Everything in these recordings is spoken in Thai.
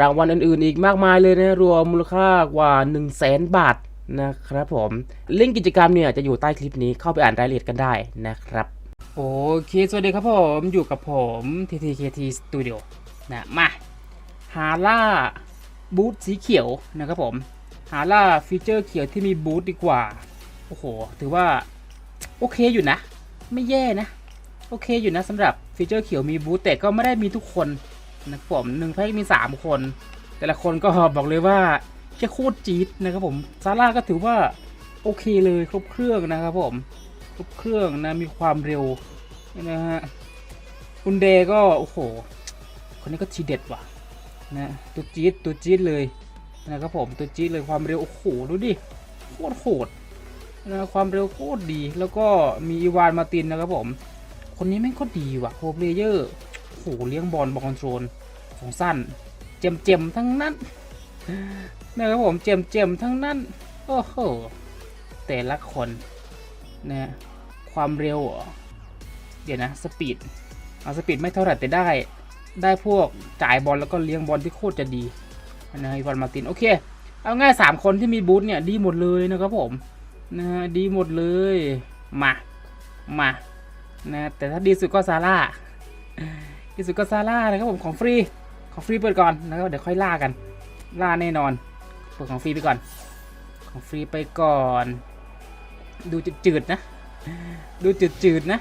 รางวัลอื่นๆ อีกมากมายเลยนะ รวมมูลค่ากว่า 1 0 0 0 0แสนบาทนะครับผมลิงก์กิจกรรมเนี่ยจะอยู่ใต้คลิปนี้เข้าไปอ่านรายละเอียดกันได้นะครับ โอเค สวัสดีครับผมอยู่กับผม TTKT Studio นะมาหาล่าบูทสีเขียวนะครับผมหาล่าฟีเจอร์เขียวที่มีบูทดีกว่า โอ้โห ถือว่า โอเคอยู่นะ ไม่แย่นะ โอเคอยู่นะสำหรับฟีเจอร์เขียวมีบูทแต่ก็ไม่ได้มีทุกคน นะครับผมหนึ่งแพ็กมี3คน แต่ละคนก็บอกเลยว่าแค่โคตรจี๊ดนะครับผมซาร่าก็ถือว่าโอเคเลยครบเครื่องนะครับผมครบเครื่องนะมีความเร็วนะฮะคุณเดก็โอ้โห คนนี้ก็ทีเด็ดว่ะนะตัวจี๊ดตัวจี๊ดเลยนะครับผมตัวจี๊ดเลยความเร็วโอ้โหดูดิโคตรโหดนะความเร็วโคตรดีแล้วก็มีอีวานมาตินนะครับผม คนนี้แม่งก็ดีว่ะโฮเลเยอร์ โอ้โหเลี้ยงบอลบอลคอนโทรลของสั้น เจมเจมทั้งนั้นนะครับผมเจมเจมทั้งนั้น โอ้โห แต่ละคนนะความเร็วเดี๋ยวนะสปีดเอาสปีดไม่เท่าไหร่แต่ได้ ได้พวกจ่ายบอลแล้วก็เลี้ยงบอลที่โคตรจะดีนะอีวานมาตินโอเค เอาง่ายสามคนที่มีบูธเนี่ยดีหมดเลยนะครับผมนะดีหมดเลยมามานะแต่ถ้าดีสุดก็ซาร่า ดีสุดก็ซาร่านะครับผมของฟรีของฟรีเปิดก่อนแล้วก็เดี๋ยวค่อยล่ากันล่าแน่นอนเปิดของฟรีไปก่อน ของฟรีไปก่อน ดูจืดๆนะ ดูจืดๆนะ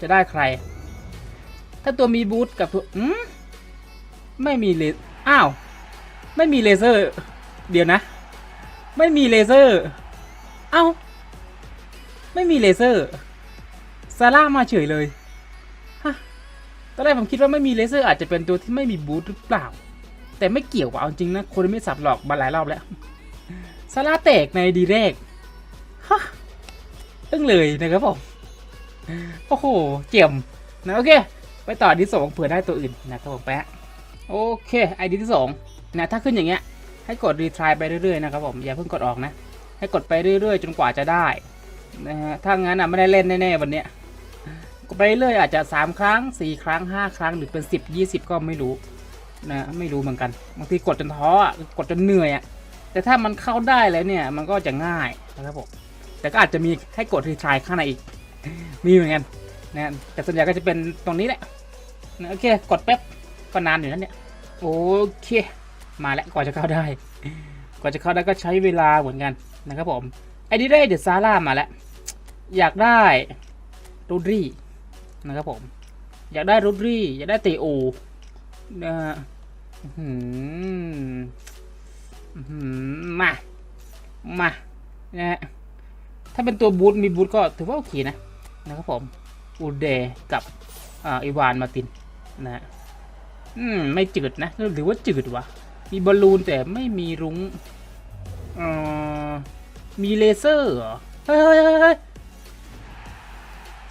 จะได้ใคร ถ้าตัวมีบูทกับตัวอืมไม่มีเลอ้าว ไม่มีเลเซอร์ เดี๋ยวนะ ไม่มีเลเซอร์เอ้าไม่มีเลเซอร์ซาร่ามาเฉยเลย ตอนแรกผมคิดว่าไม่มีเลเซอร์อาจจะเป็นตัวที่ไม่มีบูทหรือเปล่า แต่ไม่เกี่ยวกับเอาจริงนะคนไม่สับหลอกมาหลายรอบแล้วซาร่าแตกในดีแรกฮะตึ้งเลยนะครับผมโอ้โหเจียมนะโอเค ไปต่อที่สองเผื่อได้ตัวอื่นนะครับผมแปะโอเคไอดีที่สองนะถ้าขึ้นอย่างเงี้ยให้กดรีทรายไปเรื่อยๆนะครับผมอย่าเพิ่งกดออกนะ ให้กดไปเรื่อยๆ จนกว่าจะได้นะฮะถ้างั้นอะไม่ได้เล่นแน่ๆวันเนี้ย ไปเรื่อยอาจจะ 3 ครั้ง 4 ครั้ง 5 ครั้งหรือเป็น 10 20 ก็ไม่รู้นะไม่รู้เหมือนกันบางทีกดจนท้อกดจนเหนื่อยอะแต่ถ้ามันเข้าได้แล้วเนี่ยมันก็จะง่ายนะครับผมแต่ก็อาจจะมีให้กดรีทายข้างในอีก มีเหมือนกันนะแต่ส่วนใหญ่ก็จะเป็นตรงนี้แหละนะโอเคกดแป๊บก็นานอยู่นั่นเนี่ยโอเค มาแล้วกว่าจะเข้าได้กว่าจะเข้าได้ก็ใช้เวลาเหมือนกันนะครับผมไอดีได้เดอะซาร่ามาแล้วอยากได้โรดรี่ นะครับผม อยากได้โรดรี่ อยากได้เตโอนะฮะมา มา นะฮะ ถ้าเป็นตัวบูทมีบูทก็ถือว่าโอเคนะ นะครับผม อูเดกับอ่าอีวานมาติน นะฮะ อืม ไม่จืดนะ หรือว่าจืดวะ มีบอลลูนแต่ไม่มีรุ้งอ่อมีเลเซอร์เหรอ เฮ้ยเฮ้ยเฮ้ย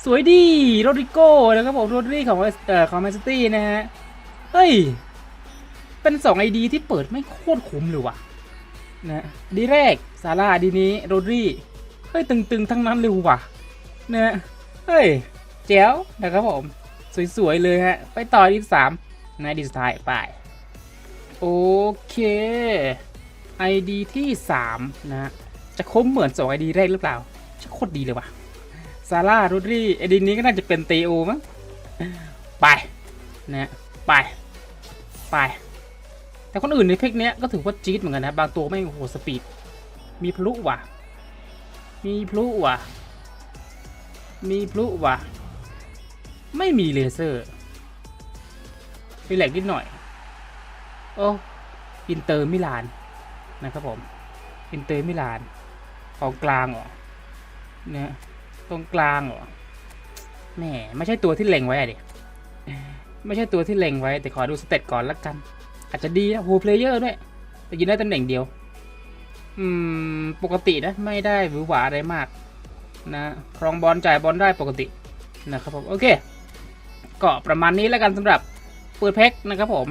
สวยดีโรดริโก้นะครับผมโรดรีของเอ่อของแมนซิตี้นะฮะ เฮ้ย เป็นสองไอดีที่เปิดไม่โคตรคุ้มเลยว่ะนะดีแรกซาร่าดีนี้โรดรี่เฮ้ยตึงๆ ทั้งนั้นเลยว่ะนะเฮ้ยแจ๋วนะครับผม สวยๆ เลยฮะ ไปต่อดีสามนะดีสุดท้ายไป โอเค ID ที่ 3 นะฮะจะคมเหมือน2 ID แรกหรือเปล่าจะโคตรดีเลยว่ะ ซาร่าโรดรี่ ID นี้ก็น่าจะเป็นเตโอมั้งไปนะไปไป แต่คนอื่นในเพกเนี้ยก็ถือว่าจี๊ดเหมือนกันนะ บางตัวไม่โอ้โหสปีด มีพลุว่ะ มีพลุว่ะ มีพลุว่ะ ไม่มีเลเซอร์มีแหลกนิดหน่อย โอ้อินเตอร์มิลานนะครับผม อินเตอร์มิลานของกลางเหรอเนี่ย ตรงกลางเหรอแหมไม่ใช่ตัวที่เล็งไว้อะดิไม่ใช่ตัวที่เล็งไว้ แต่ขอดูสเตตก่อนละกัน อาจจะดีนะโฮเพลเยอร์ด้วย แต่ยืนได้ตำแหน่งเดียว อืม ปกตินะ ไม่ได้หวือหวาอะไรมาก นะครองบอลจ่ายบอลได้ปกตินะครับผมโอเค ก็ประมาณนี้แล้วกันสำหรับเปิดแพ็กนะครับผม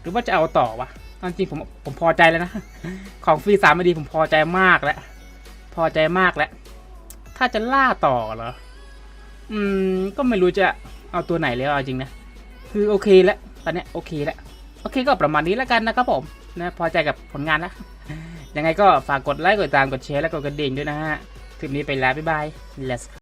หรือว่าจะเอาต่อวะตอนจริงผมผมพอใจแล้วนะ ของฟรีสามไม่ดีผมพอใจมากแล้ว พอใจมากแล้ว ถ้าจะล่าต่อเหรอ อืม ก็ไม่รู้จะเอาตัวไหนแล้วจริงนะ คือโอเคแล้ว ตอนนี้โอเคแล้ว โอเคก็ประมาณนี้แล้วกันนะครับผม นะ พอใจกับผลงานแล้ว ยังไงก็ฝากกดไลค์ กดติดตาม กดแชร์ และกดกระดิ่งด้วยนะฮะคลิปนี้ไปแล้วบ๊ายบาย let's